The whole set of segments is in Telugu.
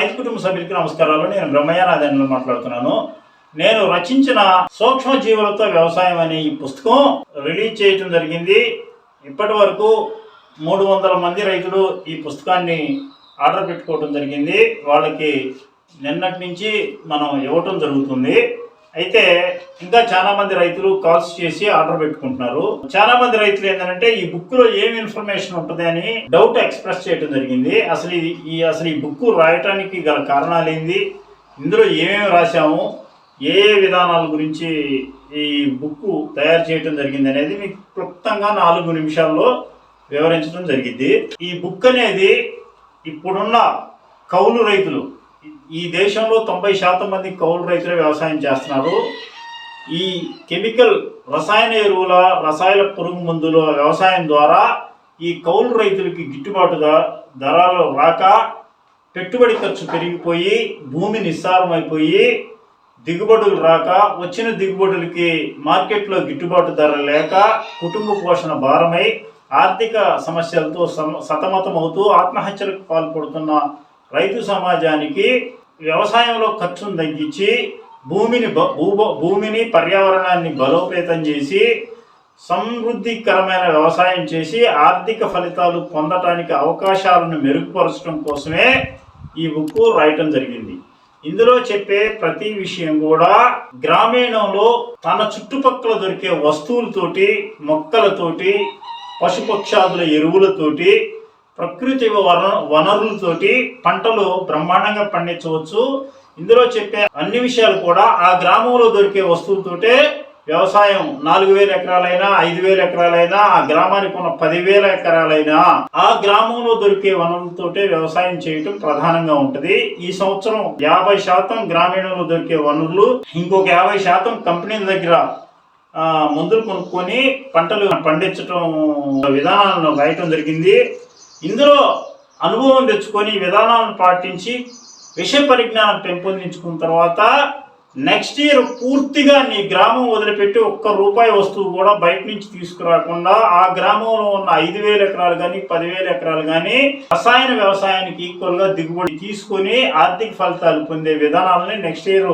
రైతు కుటుంబ సభ్యులకి నమస్కారాలు. నేను బ్రహ్మయ్యనాథన్లు మాట్లాడుతున్నాను. నేను రచించిన సూక్ష్మ జీవులతో వ్యవసాయం అనే ఈ పుస్తకం రిలీజ్ చేయటం జరిగింది. ఇప్పటి వరకు మూడు వందల మంది రైతులు ఈ పుస్తకాన్ని ఆర్డర్ పెట్టుకోవడం జరిగింది. వాళ్ళకి నిన్నటి నుంచి మనం ఇవ్వటం జరుగుతుంది. అయితే ఇంకా చాలా మంది రైతులు కాల్స్ చేసి ఆర్డర్ పెట్టుకుంటున్నారు. చాలా మంది రైతులు ఏంటంటే ఈ బుక్లో ఏం ఇన్ఫర్మేషన్ ఉంటుంది అని డౌట్ ఎక్స్ప్రెస్ చేయడం జరిగింది. అసలు ఈ అసలు ఈ బుక్ రాయటానికి గల కారణాలు ఏంది? ఇందులో ఏమేమి రాశాము? ఏ ఏ విధానాల గురించి ఈ బుక్ తయారు చేయడం జరిగింది అనేది మీకు క్లుప్తంగా నాలుగు నిమిషాల్లో వివరించడం జరిగింది. ఈ బుక్ అనేది ఇప్పుడున్న కౌలు రైతులు ఈ దేశంలో తొంభై శాతం మంది కౌలు రైతులు వ్యవసాయం చేస్తున్నారు. ఈ కెమికల్ రసాయన ఎరువుల రసాయన పురుగు మందుల వ్యవసాయం ద్వారా ఈ కౌలు రైతులకి గిట్టుబాటుగా ధరలు రాక పెట్టుబడి ఖర్చు పెరిగిపోయి భూమి నిస్సారమైపోయి దిగుబడులు రాక వచ్చిన దిగుబడులకి మార్కెట్లో గిట్టుబాటు ధర లేక కుటుంబ పోషణ భారమై ఆర్థిక సమస్యలతో సమ సతమతమవుతూ ఆత్మహత్యలకు పాల్పడుతున్న రైతు సమాజానికి వ్యవసాయంలో ఖర్చును తగ్గించి భూమిని భూభ- భూమిని పర్యావరణాన్ని బలోపేతం చేసి సమృద్ధికరమైన వ్యవసాయం చేసి ఆర్థిక ఫలితాలు పొందటానికి అవకాశాలను మెరుగుపరచడం కోసమే ఈ బుక్ రాయటం జరిగింది. ఇందులో చెప్పే ప్రతి విషయం కూడా గ్రామీణంలో తన చుట్టుపక్కల దొరికే వస్తువులతోటి మొక్కలతోటి పశుపక్షాదుల ఎరువులతోటి ప్రకృతి వన వనరులతోటి పంటలు బ్రహ్మాండంగా పండించవచ్చు. ఇందులో చెప్పే అన్ని విషయాలు కూడా ఆ గ్రామంలో దొరికే వస్తువులతోటే వ్యవసాయం నాలుగు వేల ఎకరాలైనా ఐదు వేల ఎకరాలైనా ఆ గ్రామానికి ఉన్న పదివేల ఎకరాలైనా ఆ గ్రామంలో దొరికే వనరులతోటే వ్యవసాయం చేయటం ప్రధానంగా ఉంటది. ఈ సంవత్సరం యాభై శాతం గ్రామీణంలో దొరికే వనరులు ఇంకొక యాభై శాతం కంపెనీల దగ్గర మందులు కొనుక్కొని పంటలు పండించటం విధానాలను రాయటం జరిగింది. ఇందులో అనుభవం తెచ్చుకొని విధానాలను పాటించి విషయ పరిజ్ఞానం పెంపొందించుకున్న తర్వాత నెక్స్ట్ ఇయర్ పూర్తిగా నీ గ్రామం వదిలిపెట్టి ఒక్క రూపాయి వస్తువు కూడా బయట నుంచి తీసుకురాకుండా ఆ గ్రామంలో ఉన్న ఐదు వేల ఎకరాలు కానీ పదివేల ఎకరాలు కానీ రసాయన వ్యవసాయానికి ఈక్వల్గా దిగుబడి తీసుకొని ఆర్థిక ఫలితాలు పొందే విధానాలని నెక్స్ట్ ఇయర్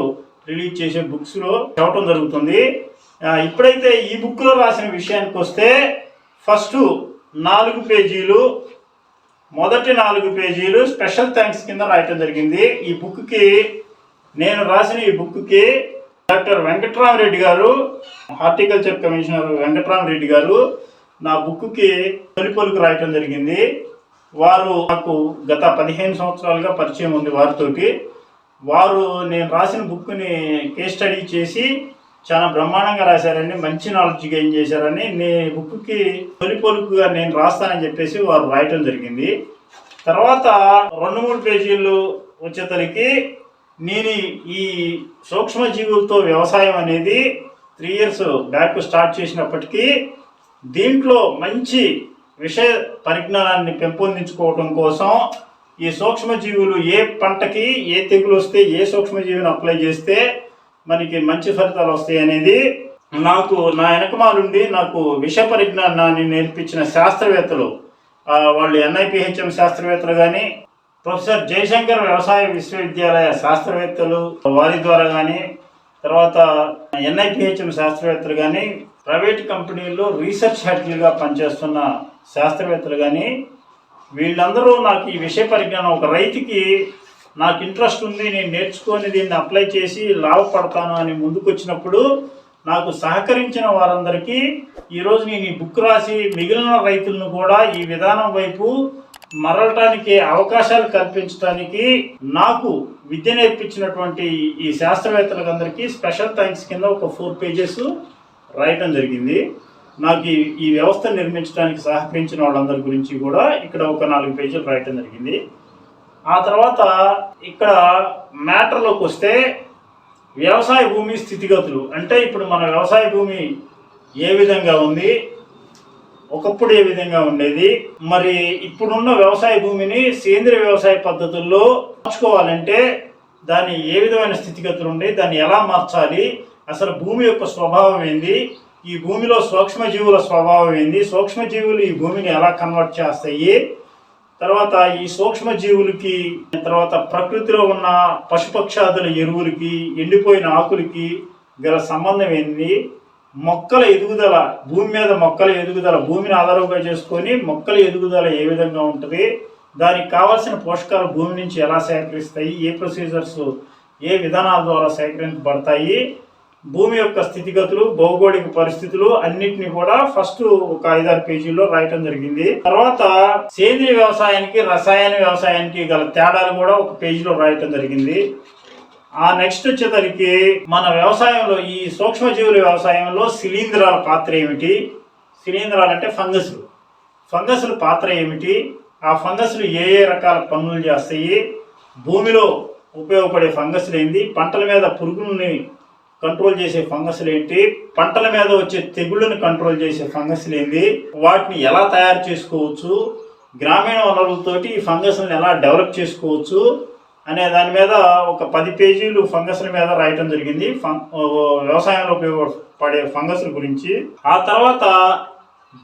రిలీజ్ చేసే బుక్స్లో చెప్పడం జరుగుతుంది. ఇప్పుడైతే ఈ బుక్లో రాసిన విషయానికి వస్తే ఫస్ట్ నాలుగు పేజీలు మొదటి నాలుగు పేజీలు స్పెషల్ థ్యాంక్స్ కింద రాయటం జరిగింది. ఈ బుక్కి నేను రాసిన ఈ బుక్కి డాక్టర్ వెంకట్రామరెడ్డి గారు హార్టికల్చర్ కమిషనర్ వెంకట్రామరెడ్డి గారు నా బుక్కి తొలి పలుకు రాయటం జరిగింది. వారు నాకు గత పదిహేను సంవత్సరాలుగా పరిచయం ఉంది వారితోటి. వారు నేను రాసిన బుక్ని కేస్ స్టడీ చేసి చాలా బ్రహ్మాండంగా రాశారండి. మంచి నాలెడ్జ్ గెయిన్ చేశారని. నే బుక్కి తొలి పలుకుగా నేను రాస్తానని చెప్పేసి వారు రాయటం జరిగింది. తర్వాత రెండు మూడు పేజీలు వచ్చేసరికి నేను ఈ సూక్ష్మజీవులతో వ్యవసాయం అనేది త్రీ ఇయర్స్ బ్యాక్ స్టార్ట్ చేసినప్పటికీ దీంట్లో మంచి విషయ పరిజ్ఞానాన్ని పెంపొందించుకోవడం కోసం ఈ సూక్ష్మజీవులు ఏ పంటకి ఏ తెగులు వస్తే ఏ సూక్ష్మజీవిని అప్లై చేస్తే మనకి మంచి ఫలితాలు వస్తాయి అనేది నాకు నా వెనకమాలుండి నాకు విష పరిజ్ఞానాన్ని నేర్పించిన శాస్త్రవేత్తలు వాళ్ళు ఎన్ఐపిహెచ్ఎం శాస్త్రవేత్తలు కానీ ప్రొఫెసర్ జయశంకర్ వ్యవసాయ విశ్వవిద్యాలయ శాస్త్రవేత్తలు వారి ద్వారా కానీ తర్వాత ఎన్ఐపిహెచ్ఎం శాస్త్రవేత్తలు కానీ ప్రైవేట్ కంపెనీల్లో రీసెర్చ్ హెడ్లుగా పనిచేస్తున్న శాస్త్రవేత్తలు కానీ వీళ్ళందరూ నాకు ఈ విషయ పరిజ్ఞానం ఒక రైతుకి నాకు ఇంట్రెస్ట్ ఉంది నేను నేర్చుకొని దీన్ని అప్లై చేసి లాభపడతాను అని ముందుకు వచ్చినప్పుడు నాకు సహకరించిన వారందరికీ ఈరోజు నేను ఈ బుక్ రాసి మిగిలిన రైతులను కూడా ఈ విధానం వైపు మరలటానికి అవకాశాలు కల్పించడానికి నాకు విద్య నేర్పించినటువంటి ఈ శాస్త్రవేత్తలకు అందరికీ స్పెషల్ థ్యాంక్స్ కింద ఒక ఫోర్ పేజెస్ రాయటం జరిగింది. నాకు ఈ ఈ వ్యవస్థ నిర్మించడానికి సహకరించిన వాళ్ళందరి గురించి కూడా ఇక్కడ ఒక నాలుగు పేజీలు రాయటం జరిగింది. ఆ తర్వాత ఇక్కడ మ్యాటర్లోకి వస్తే వ్యవసాయ భూమి స్థితిగతులు. అంటే ఇప్పుడు మన వ్యవసాయ భూమి ఏ విధంగా ఉంది? ఒకప్పుడు ఏ విధంగా ఉండేది? మరి ఇప్పుడున్న వ్యవసాయ భూమిని సేంద్రియ వ్యవసాయ పద్ధతుల్లో మార్చుకోవాలంటే దాని ఏ విధమైన స్థితిగతులు ఉండే దాన్ని ఎలా మార్చాలి? అసలు భూమి యొక్క స్వభావం ఏంది? ఈ భూమిలో సూక్ష్మజీవుల స్వభావం ఏంది? సూక్ష్మజీవులు ఈ భూమిని ఎలా కన్వర్ట్ చేస్తాయి? తర్వాత ఈ సూక్ష్మ జీవులకి తర్వాత ప్రకృతిలో ఉన్న పశుపక్షాదుల ఎరువులకి ఎండిపోయిన ఆకులకి గల సంబంధం ఏంది? మొక్కల ఎదుగుదల భూమి మీద మొక్కల ఎదుగుదల భూమిని ఆధారంగా చేసుకొని మొక్కల ఎదుగుదల ఏ విధంగా ఉంటుంది? దానికి కావాల్సిన పోషకాలు భూమి నుంచి ఎలా సేకరిస్తాయి? ఏ ప్రొసీజర్స్ ఏ విధానాల ద్వారా సేకరించబడతాయి? భూమి యొక్క స్థితిగతులు భౌగోళిక పరిస్థితులు అన్నిటిని కూడా ఫస్ట్ ఒక ఐదారు పేజీల్లో రాయటం జరిగింది. తర్వాత సేంద్రియ వ్యవసాయానికి రసాయన వ్యవసాయానికి గల తేడాలు కూడా ఒక పేజీలో రాయటం జరిగింది. ఆ నెక్స్ట్ వచ్చేసరికి మన వ్యవసాయంలో ఈ సూక్ష్మజీవుల వ్యవసాయంలో శిలీంధ్రాల పాత్ర ఏమిటి? శిలీంధ్రాలు అంటే ఫంగస్లు. ఫంగస్ల పాత్ర ఏమిటి? ఆ ఫంగస్లు ఏ ఏ రకాల పనులు చేస్తాయి? భూమిలో ఉపయోగపడే ఫంగస్లు ఏంటి పంటల మీద పురుగుల్ని కంట్రోల్ చేసే ఫంగస్లు ఏంటి? పంటల మీద వచ్చే తెగుళ్ళను కంట్రోల్ చేసే ఫంగస్లు ఏంటి వాటిని ఎలా తయారు చేసుకోవచ్చు? గ్రామీణ వనరులతోటి ఈ ఫంగస్లను ఎలా డెవలప్ చేసుకోవచ్చు? అనే దాని మీద ఒక పది పేజీలు ఫంగస్ల మీద రాయటం జరిగింది. ఫం వ్యవసాయంలో ఉపయోగపడే ఫంగస్ల గురించి. ఆ తర్వాత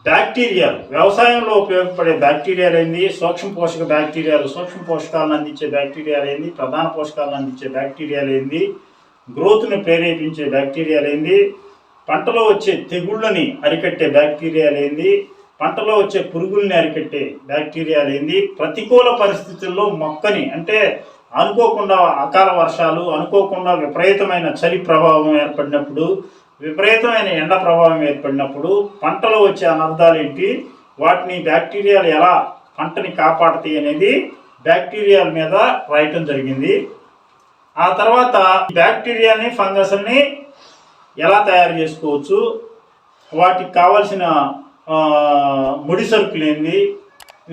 బ్యాక్టీరియాలు వ్యవసాయంలో ఉపయోగపడే బ్యాక్టీరియాలు ఏంది? సూక్ష్మ పోషక బ్యాక్టీరియాలు సూక్ష్మ పోషకాలను అందించే బ్యాక్టీరియాలు ఏంది? ప్రధాన పోషకాలను అందించే బ్యాక్టీరియాలు ఏంది? గ్రోత్ని ప్రేరేపించే బ్యాక్టీరియాలేంది. పంటలో వచ్చే తెగుళ్ళని అరికట్టే బ్యాక్టీరియాలేంది. పంటలో వచ్చే పురుగుల్ని అరికట్టే బ్యాక్టీరియాలేంది. ప్రతికూల పరిస్థితుల్లో మొక్కని అంటే అనుకోకుండా అకాల వర్షాలు అనుకోకుండా విపరీతమైన చలి ప్రభావం ఏర్పడినప్పుడు విపరీతమైన ఎండ ప్రభావం ఏర్పడినప్పుడు పంటలో వచ్చే అనర్థాలు ఏంటి? వాటిని బ్యాక్టీరియాలు ఎలా పంటని కాపాడతాయి అనేది బ్యాక్టీరియాల మీద రాయటం జరిగింది. ఆ తర్వాత బ్యాక్టీరియాని ఫంగస్ని ఎలా తయారు చేసుకోవచ్చు? వాటికి కావాల్సిన ముడి సరుకులు ఏంది?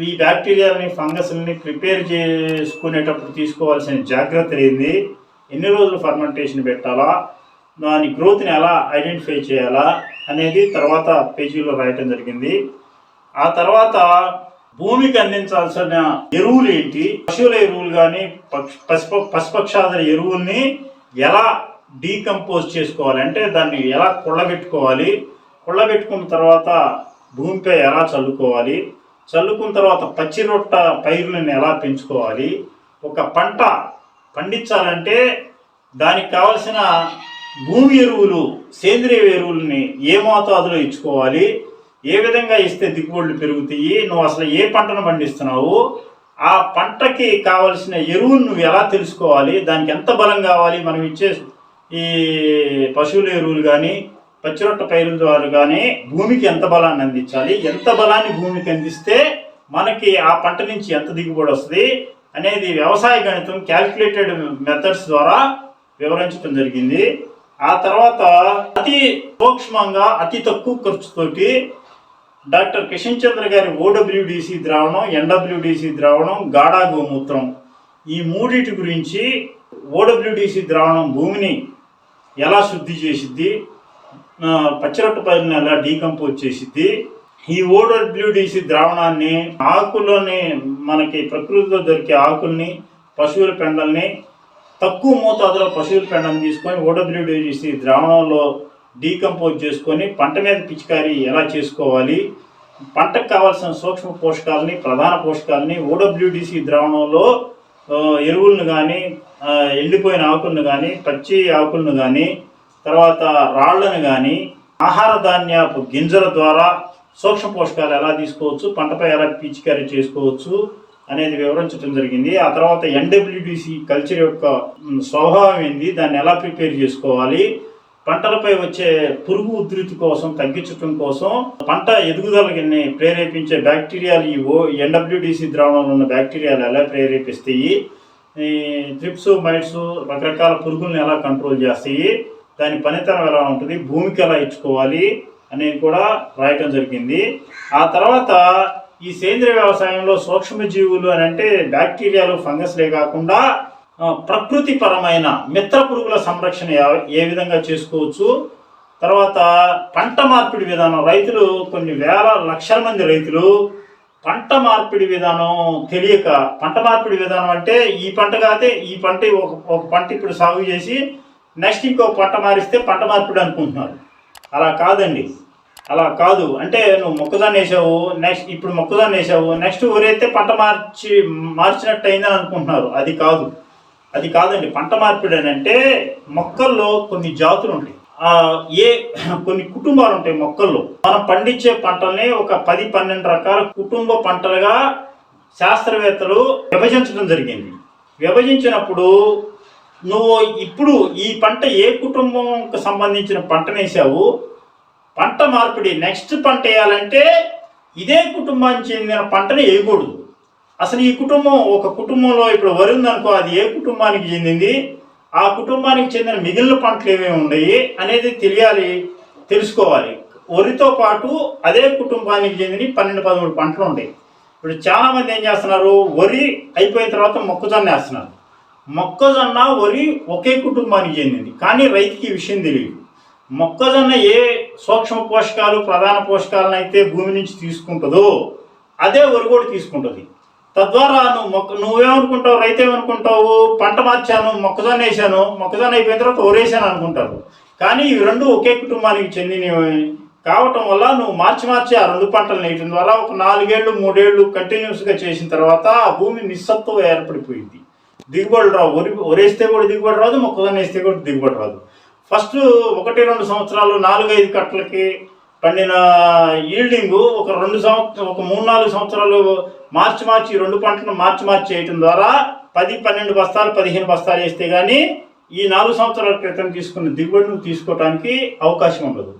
ఈ బ్యాక్టీరియాని ఫంగస్ని ప్రిపేర్ చేసుకునేటప్పుడు తీసుకోవాల్సిన జాగ్రత్తలు ఏంది? ఎన్ని రోజులు ఫర్మెంటేషన్ పెట్టాలా? దాని గ్రోత్ని ఎలా ఐడెంటిఫై చేయాలా? అనేది తర్వాత పేజీలో రాయటం జరిగింది. ఆ తర్వాత భూమికి అందించాల్సిన ఎరువులు ఏంటి? పశువుల ఎరువులు కానీ పశు పశుపక్షాదుల ఎరువుల్ని ఎలా డీకంపోజ్ చేసుకోవాలి? అంటే దాన్ని ఎలా కుళ్ళబెట్టుకోవాలి కుళ్ళబెట్టుకున్న తర్వాత భూమిపై ఎలా చల్లుకోవాలి? చల్లుకున్న తర్వాత పచ్చి రొట్ట పైరులను ఎలా పెంచుకోవాలి? ఒక పంట పండించాలంటే దానికి కావలసిన భూమి ఎరువులు సేంద్రియ ఎరువులని ఏ మోతాదులో ఇచ్చుకోవాలి? ఏ విధంగా ఇస్తే దిగుబడులు పెరుగుతాయి నువ్వు అసలు ఏ పంటను పండిస్తున్నావు ఆ పంటకి కావలసిన ఎరువును నువ్వు ఎలా తెలుసుకోవాలి దానికి ఎంత బలం కావాలి మనం ఇచ్చే ఈ పశువుల ఎరువులు కానీ పచ్చిరొట్ట పైరుల ద్వారా కానీ భూమికి ఎంత బలాన్ని అందించాలి ఎంత బలాన్ని భూమికి అందిస్తే మనకి ఆ పంట నుంచి ఎంత దిగుబడి వస్తుంది అనేది వ్యవసాయ గణితం క్యాల్కులేటెడ్ మెథడ్స్ ద్వారా వివరించడం జరిగింది. ఆ తర్వాత అతి సూక్ష్మంగా అతి తక్కువ ఖర్చుతోటి డాక్టర్ కిషన్ చంద్ర గారి ఓడబ్ల్యూడిసి ద్రావణం ఎన్డబ్ల్యూడిసి ద్రావణం గాఢా గోమూత్రం. ఈ మూడిటి గురించి ఓడబ్ల్యూడిసి ద్రావణం భూమిని ఎలా శుద్ధి చేసిద్ది ఆ, పచ్చిరొట్ట పైరుని ఎలా డీకంపోజ్ చేసిద్ది ఈ ఓడబ్ల్యూడిసి ద్రావణాన్ని ఆకులని మనకి ప్రకృతిలో దొరికే ఆకుల్ని పశువుల పెండల్ని తక్కువ మోతాదులో పశువుల పెండని తీసుకొని ఓడబ్ల్యూడిసి ద్రావణంలో డీకంపోజ్ చేసుకొని పంట మీద పిచికారీ ఎలా చేసుకోవాలి? పంటకు కావాల్సిన సూక్ష్మ పోషకాలని ప్రధాన పోషకాలని ఓడబ్ల్యూడిసి ద్రావణంలో ఎరువులను కానీ ఎండిపోయిన ఆకులను కానీ పచ్చి ఆకులను కానీ తర్వాత రాళ్ళను కానీ ఆహార ధాన్యపు గింజల ద్వారా సూక్ష్మ పోషకాలు ఎలా తీసుకోవచ్చు? పంటపై ఎలా పిచికారీ చేసుకోవచ్చు? అనేది వివరించడం జరిగింది. ఆ తర్వాత ఎన్డబ్ల్యూడిసి కల్చర్ యొక్క స్వభావం ఏంది? దాన్ని ఎలా ప్రిపేర్ చేసుకోవాలి? పంటలపై వచ్చే పురుగు ఉధృతి కోసం తగ్గించడం కోసం పంట ఎదుగుదలని ప్రేరేపించే బ్యాక్టీరియాలు ఈ ఓ ఎన్డబ్ల్యూడిసి ద్రావణంలో ఉన్న బ్యాక్టీరియాలు ఎలా ప్రేరేపిస్తాయి? ఈ ట్రిప్స్ మైట్స్ రకరకాల పురుగుల్ని ఎలా కంట్రోల్ చేస్తాయి? దాని పనితనం ఎలా ఉంటుంది? భూమికి ఎలా ఇచ్చుకోవాలి? అనేది కూడా రాయటం జరిగింది. ఆ తర్వాత ఈ సేంద్రియ వ్యవసాయంలో సూక్ష్మజీవులు అని అంటే బ్యాక్టీరియాలు ఫంగస్లే కాకుండా ప్రకృతిపరమైన మిత్ర పురుగుల సంరక్షణ ఏ- విధంగా చేసుకోవచ్చు? తర్వాత పంట మార్పిడి విధానం రైతులు కొన్ని వేల లక్షల మంది రైతులు పంట మార్పిడి విధానం తెలియక పంట మార్పిడి విధానం అంటే ఈ పంట కాదే ఈ పంట ఒక ఒక పంట ఇప్పుడు సాగు చేసి నెక్స్ట్ ఇంకో పంట మారిస్తే పంట మార్పిడి అనుకుంటున్నారు. అలా కాదండి. అలా కాదు. అంటే నువ్వు మొక్కజొన్న వేసావు నెక్స్ట్ ఇప్పుడు మొక్కజొన్న వేసావు నెక్స్ట్ ఊరైతే పంట మార్చి మార్చినట్టు అయిందని అనుకుంటున్నారు. అది కాదు. అది కాదండి పంట మార్పిడి అని అంటే మొక్కల్లో కొన్ని జాతులు ఉంటాయి. ఏ కొన్ని కుటుంబాలు ఉంటాయి మొక్కల్లో. మనం పండించే పంటల్ని ఒక పది పన్నెండు రకాల కుటుంబ పంటలుగా శాస్త్రవేత్తలు విభజించడం జరిగింది. విభజించినప్పుడు నువ్వు ఇప్పుడు ఈ పంట ఏ కుటుంబంకి సంబంధించిన పంటనేసావు పంట మార్పిడి నెక్స్ట్ పంట వేయాలంటే ఇదే కుటుంబానికి చెందిన పంటని వేయకూడదు. అసలు ఈ కుటుంబం ఒక కుటుంబంలో ఇప్పుడు వరి ఉందనుకో అది ఏ కుటుంబానికి చెందింది? ఆ కుటుంబానికి చెందిన మిగిలిన పంటలు ఏమేమి ఉన్నాయి అనేది తెలియాలి తెలుసుకోవాలి. వరితో పాటు అదే కుటుంబానికి చెందిన పన్నెండు పదమూడు పంటలు ఉంటాయి ఇప్పుడు చాలా మంది ఏం చేస్తున్నారు? వరి అయిపోయిన తర్వాత మొక్కజొన్న వేస్తున్నారు. మొక్కజొన్న వరి ఒకే కుటుంబానికి చెందింది కానీ రైతుకి ఈ విషయం తెలియదు. మొక్కజొన్న ఏ సూక్ష్మ పోషకాలు ప్రధాన పోషకాలను అయితే భూమి నుంచి తీసుకుంటుందో అదే వరి కూడా తీసుకుంటుంది. తద్వారా నువ్వు మొక్క నువ్వేమనుకుంటావు? రైతు ఏమనుకుంటావు పంట మార్చాను మొక్కజొన్న వేసాను మొక్కజొన్న అయిపోయిన తర్వాత వరేసాను అనుకుంటారు. కానీ ఈ రెండు ఒకే కుటుంబానికి చెందినవి. కావటం వల్ల నువ్వు మార్చి మార్చి ఆ రెండు పంటలు వేయటం ద్వారా ఒక నాలుగేళ్ళు మూడేళ్ళు కంటిన్యూస్గా చేసిన తర్వాత ఆ భూమి నిస్సత్వం ఏర్పడిపోయింది. దిగుబడి రావు. వరి వరేస్తే కూడా దిగుబడి రాదు మొక్కజొన్న వేస్తే కూడా దిగుబడి రాదు. ఫస్ట్ ఒకటి రెండు సంవత్సరాలు నాలుగైదు కట్టలకి పండిన ఈల్డింగ్ ఒక రెండు సంవత్సరం ఒక మూడు నాలుగు సంవత్సరాలు మార్చి మార్చి రెండు పంటలు మార్చి మార్చి చేయటం ద్వారా పది పన్నెండు బస్తాలు పదిహేను బస్తాలు వేస్తే కానీ ఈ నాలుగు సంవత్సరాల క్రితం తీసుకున్న దిగుబడిని తీసుకోవడానికి అవకాశం ఉండదు.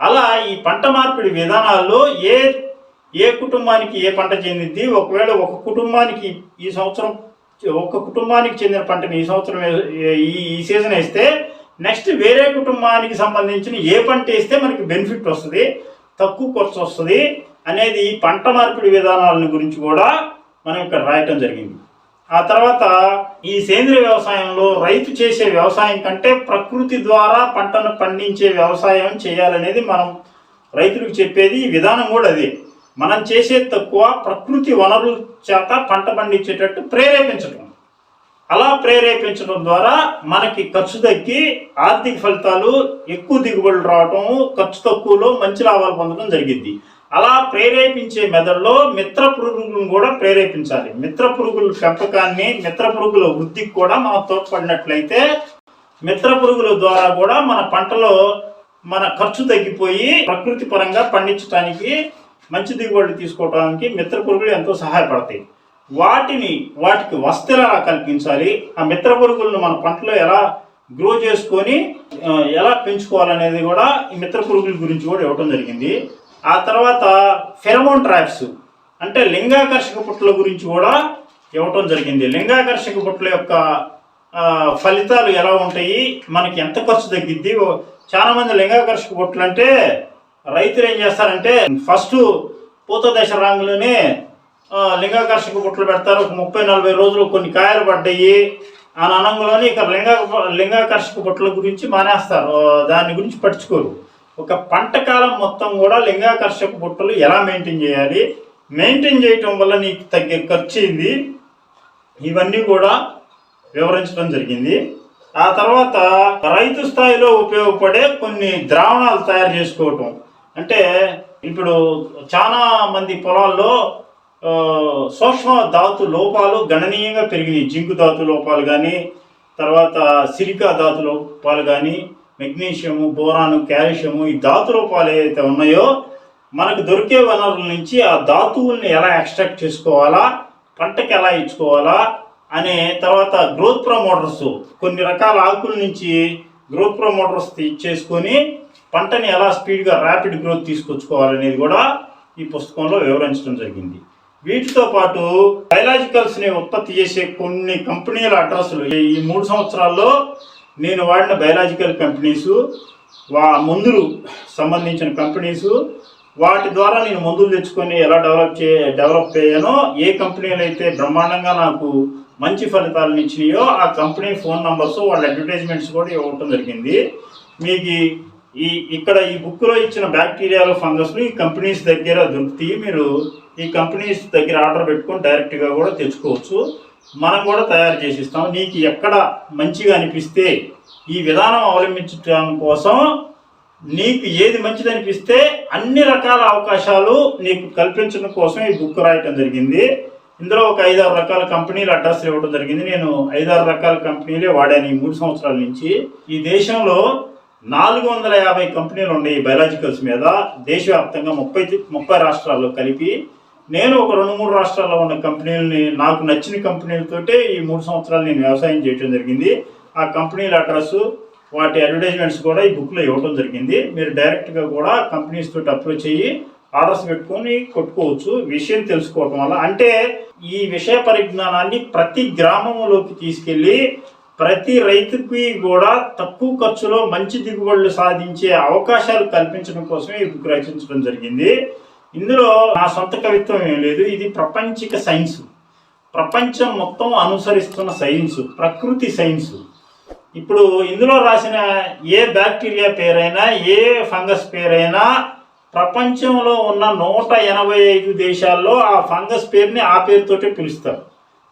అలా ఈ పంట మార్పిడి విధానాల్లో ఏ ఏ కుటుంబానికి ఏ పంట చెందింది ఒకవేళ ఒక కుటుంబానికి ఈ సంవత్సరం ఒక కుటుంబానికి చెందిన పంటని ఈ సంవత్సరం ఈ ఈ సీజన్ వేస్తే నెక్స్ట్ వేరే కుటుంబానికి సంబంధించిన ఏ పంట వేస్తే మనకి బెనిఫిట్ వస్తుంది? తక్కువ ఖర్చు వస్తుంది అనేది పంట మార్పిడి విధానాలను గురించి కూడా మనం ఇక్కడ రాయటం జరిగింది. ఆ తర్వాత ఈ సేంద్రియ వ్యవసాయంలో రైతు చేసే వ్యవసాయం కంటే ప్రకృతి ద్వారా పంటను పండించే వ్యవసాయం చేయాలనేది మనం రైతులకు చెప్పేది. విధానం కూడా అది. మనం చేసేది తక్కువ ప్రకృతి వనరుల చేత పంట పండించేటట్టు ప్రేరేపించడం అలా ప్రేరేపించడం ద్వారా మనకి ఖర్చు తగ్గి ఆర్థిక ఫలితాలు ఎక్కువ దిగుబడులు రావటం ఖర్చు తక్కువలో మంచి లాభాలు పొందడం జరిగింది. అలా ప్రేరేపించే మెదడులో మిత్ర పురుగులను కూడా ప్రేరేపించాలి. మిత్ర పురుగుల పెంపకాన్ని మిత్ర పురుగుల వృద్ధికి కూడా మనం తోడ్పడినట్లయితే మిత్ర పురుగుల ద్వారా కూడా మన పంటలో మన ఖర్చు తగ్గిపోయి ప్రకృతి పరంగా పండించడానికి మంచి దిగుబడి తీసుకోవడానికి మిత్ర పురుగులు ఎంతో సహాయపడతాయి. వాటిని వాటికి వసతులు ఎలా కల్పించాలి? ఆ మిత్ర పురుగులను మన పంటలో ఎలా గ్రో చేసుకొని ఎలా పెంచుకోవాలనేది కూడా ఈ మిత్ర పురుగుల గురించి కూడా ఇవ్వడం జరిగింది. ఆ తర్వాత ఫెరమోన్ ట్రాప్స్ అంటే లింగాకర్షక పుట్ల గురించి కూడా ఇవ్వటం జరిగింది. లింగాకర్షక పుట్ల యొక్క ఫలితాలు ఎలా ఉంటాయి? మనకి ఎంత ఖర్చు తగ్గిద్ది? చాలామంది చాలా మంది లింగాకర్షక పుట్లు అంటే రైతులు ఏం చేస్తారంటే ఫస్ట్ పూత దశ రాంగులోనే లింగాకర్షక బుట్టలు పెడతారు. ఒక ముప్పై నలభై రోజులు కొన్ని కాయలు పడ్డాయి. అని అనంగులోనే ఇక లింగా లింగాకర్షక బుట్టల గురించి మానేస్తారు. దాని గురించి పట్టించుకోరు. ఒక పంట కాలం మొత్తం కూడా లింగాకర్షక బుట్టలు ఎలా మెయింటైన్ చేయాలి? మెయింటైన్ చేయటం వల్ల నీకు తగ్గే ఖర్చు అయింది ఇవన్నీ కూడా వివరించడం జరిగింది. ఆ తర్వాత రైతు స్థాయిలో ఉపయోగపడే కొన్ని ద్రావణాలు తయారు చేసుకోవటం. అంటే ఇప్పుడు చాలా మంది పొలాల్లో సూక్ష్మ ధాతు లోపాలు గణనీయంగా పెరిగినాయి. జింకు ధాతు లోపాలు కానీ తర్వాత సిలికా ధాతు లోపాలు కానీ మెగ్నీషియము బోరాను కాల్షియము ఈ ధాతు లోపాలు ఏదైతే ఉన్నాయో మనకు దొరికే వనరుల నుంచి ఆ ధాతువుల్ని ఎలా ఎక్స్ట్రాక్ట్ చేసుకోవాలా పంటకి ఎలా ఇచ్చుకోవాలా అనే తర్వాత గ్రోత్ ప్రమోటర్స్ కొన్ని రకాల ఆకుల నుంచి గ్రోత్ ప్రమోటర్స్ ఇచ్చేసుకొని పంటని ఎలా స్పీడ్గా ర్యాపిడ్ గ్రోత్ తీసుకొచ్చుకోవాలనేది కూడా ఈ పుస్తకంలో వివరించడం జరిగింది. వీటితో పాటు బయలాజికల్స్ని ఉత్పత్తి చేసే కొన్ని కంపెనీల అడ్రస్లు. ఈ మూడు సంవత్సరాల్లో నేను వాడిన బయలాజికల్ కంపెనీస్ వా మందులు సంబంధించిన కంపెనీస్ వాటి ద్వారా నేను మందులు తెచ్చుకొని ఎలా డెవలప్ చే డెవలప్ అయ్యానో ఏ కంపెనీలు అయితే బ్రహ్మాండంగా నాకు మంచి ఫలితాలను ఇచ్చినాయో ఆ కంపెనీ ఫోన్ నంబర్స్ వాళ్ళ అడ్వర్టైజ్మెంట్స్ కూడా ఇవ్వటం జరిగింది. మీకు ఈ- ఇక్కడ ఈ బుక్లో ఇచ్చిన బ్యాక్టీరియాలు ఫంగస్లు ఈ కంపెనీస్ దగ్గర దొరుకుతాయి మీరు ఈ కంపెనీస్ దగ్గర ఆర్డర్ పెట్టుకొని డైరెక్ట్గా కూడా తెచ్చుకోవచ్చు. మనం కూడా తయారు చేసి ఇస్తాం నీకు ఎక్కడ మంచిగా అనిపిస్తే ఈ విధానం అవలంబించడం కోసం నీకు ఏది మంచిది అనిపిస్తే అన్ని రకాల అవకాశాలు నీకు కల్పించడం కోసం ఈ బుక్ రాయటం జరిగింది. ఇందులో ఒక ఐదారు రకాల కంపెనీలు అడ్రస్ ఇవ్వడం జరిగింది. నేను ఐదారు రకాల కంపెనీలే వాడాను ఈ మూడు సంవత్సరాల నుంచి. ఈ దేశంలో నాలుగు వందల యాభై కంపెనీలు ఉన్నాయి బయలాజికల్స్ మీద. దేశవ్యాప్తంగా ముప్పై ముప్పై రాష్ట్రాల్లో కలిపి నేను ఒక రెండు మూడు రాష్ట్రాల్లో ఉన్న కంపెనీలని నాకు నచ్చిన కంపెనీలతోటే ఈ మూడు సంవత్సరాలు నేను వ్యవసాయం చేయడం జరిగింది. ఆ కంపెనీల అడ్రస్ వాటి అడ్వర్టైజ్మెంట్స్ కూడా ఈ బుక్లో ఇవ్వడం జరిగింది. మీరు డైరెక్ట్గా కూడా కంపెనీస్ తోటి అప్రోచ్ అయ్యి ఆర్డర్స్ పెట్టుకొని కొట్టుకోవచ్చు. విషయం తెలుసుకోవటం వల్ల అంటే ఈ విషయ పరిజ్ఞానాన్ని ప్రతి గ్రామంలోకి తీసుకెళ్ళి ప్రతి రైతుకి కూడా తక్కువ ఖర్చులో మంచి దిగుబడులు సాధించే అవకాశాలు కల్పించడం కోసమే ఈ బుక్ రచించడం జరిగింది. ఇందులో నా సొంత కవిత్వం ఏం లేదు ఇది ప్రపంచిక సైన్స్. ప్రపంచం మొత్తం అనుసరిస్తున్న సైన్స్ ప్రకృతి సైన్స్. ఇప్పుడు ఇందులో రాసిన ఏ బ్యాక్టీరియా పేరైనా ఏ ఫంగస్ పేరైనా ప్రపంచంలో ఉన్న నూట ఎనభై ఐదు దేశాల్లో ఆ ఫంగస్ పేరుని ఆ పేరుతోటే పిలుస్తారు.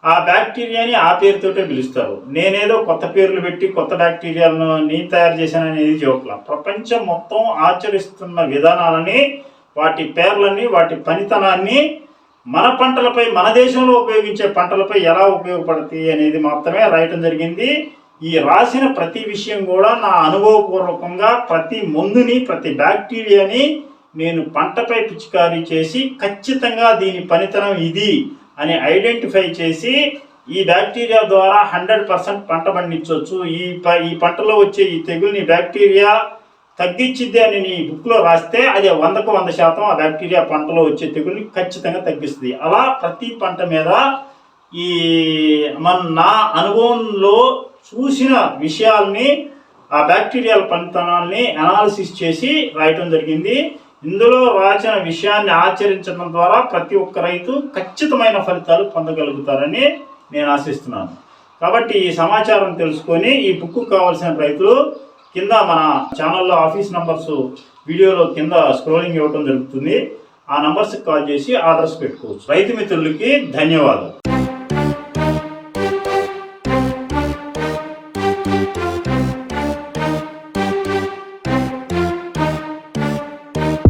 ఆ బ్యాక్టీరియాని ఆ పేరుతోటే పిలుస్తారు. నేనేదో కొత్త పేర్లు పెట్టి కొత్త బ్యాక్టీరియాలను నేను తయారు చేశాననేది జోకుల. ప్రపంచం మొత్తం ఆచరిస్తున్న విధానాలని వాటి పేర్లని వాటి పనితనాన్ని మన పంటలపై మన దేశంలో ఉపయోగించే పంటలపై ఎలా ఉపయోగపడతాయి అనేది మాత్రమే రాయటం జరిగింది. ఈ రాసిన ప్రతి విషయం కూడా నా అనుభవపూర్వకంగా ప్రతి మందుని ప్రతి బ్యాక్టీరియాని నేను పంటపై పిచికారీ చేసి ఖచ్చితంగా దీని పనితనం ఇది అని ఐడెంటిఫై చేసి ఈ బ్యాక్టీరియా ద్వారా హండ్రెడ్ పర్సెంట్ పంట పండించవచ్చు. ఈ ప ఈ పంటలో వచ్చే ఈ తెగుల్ని బ్యాక్టీరియా తగ్గించిద్ది అని నీ బుక్లో రాస్తే అది వందకు వంద శాతం ఆ బ్యాక్టీరియా పంటలో వచ్చే తెగుల్ని ఖచ్చితంగా తగ్గిస్తుంది. అలా ప్రతి పంట మీద ఈ మన నా అనుభవంలో చూసిన విషయాల్ని ఆ బ్యాక్టీరియాల పనితనాల్ని అనాలిసిస్ చేసి రాయటం జరిగింది. ఇందులో రాసిన విషయాన్ని ఆచరించడం ద్వారా ప్రతి ఒక్క రైతు ఖచ్చితమైన ఫలితాలు పొందగలుగుతారని నేను ఆశిస్తున్నాను. కాబట్టి ఈ సమాచారం తెలుసుకొని ఈ బుక్ కావాల్సిన రైతులు కింద మన ఛానల్లో ఆఫీస్ నంబర్స్ వీడియోలో కింద స్క్రోలింగ్ ఇవ్వడం జరుగుతుంది. ఆ నంబర్స్కి కాల్ చేసి ఆర్డర్స్ పెట్టుకోవచ్చు. రైతు మిత్రులకి ధన్యవాదాలు.